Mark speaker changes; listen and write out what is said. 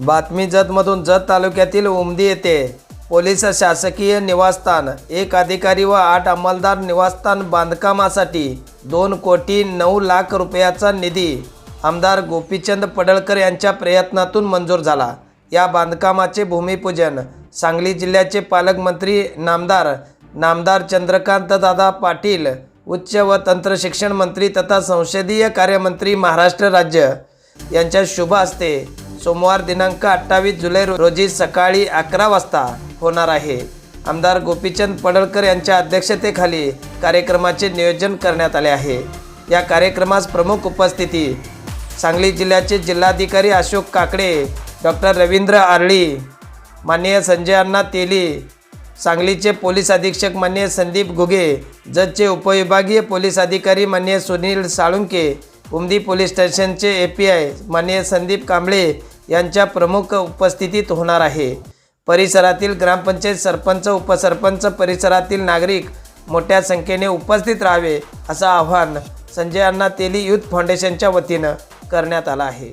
Speaker 1: बातमी जतमधून जत तालुक्यातील उमदी येथे पोलीस शासकीय निवासस्थान एक अधिकारी व आठ अंमलदार निवासस्थान बांधकामासाठी दोन कोटी नऊ लाख रुपयाचा निधी. आमदार गोपीचंद पडळकर यांच्या प्रयत्नातून मंजूर झाला. या बांधकामाचे भूमिपूजन सांगली जिल्ह्याचे पालकमंत्री नामदार नामदार चंद्रकांत दादा पाटील उच्च व तंत्र शिक्षण मंत्री तथा संसदीय कार्यमंत्री महाराष्ट्र राज्य यांच्या शुभ हस्ते सोमवार दिनांक अठ्ठावीस जुलै रोजी सकाळी अकरा वाजता होणार आहे. आमदार गोपीचंद पडळकर यांच्या अध्यक्षतेखाली कार्यक्रमाचे नियोजन करण्यात आले आहे. या कार्यक्रमास प्रमुख उपस्थिती सांगली जिल्ह्याचे जिल्हाधिकारी अशोक काकडे डॉक्टर रवींद्र आरळी माननीय संजय अण्णा तेली सांगलीचे पोलीस अधीक्षक माननीय संदीप घुगे जजचे उपविभागीय पोलीस अधिकारी माननीय सुनील साळुंके उमदी पोलीस स्टेशनचे ए पी आय माननीय संदीप कांबळे यांच्या प्रमुख उपस्थितीत होणार आहे. परिसरातील ग्रामपंचायत सरपंच उपसरपंच परिसरातील नागरिक मोठ्या संख्येने उपस्थित राहावे असं आवाहन संजय अण्णा तेली युथ फाउंडेशनच्या वतीनं करण्यात आलं आहे.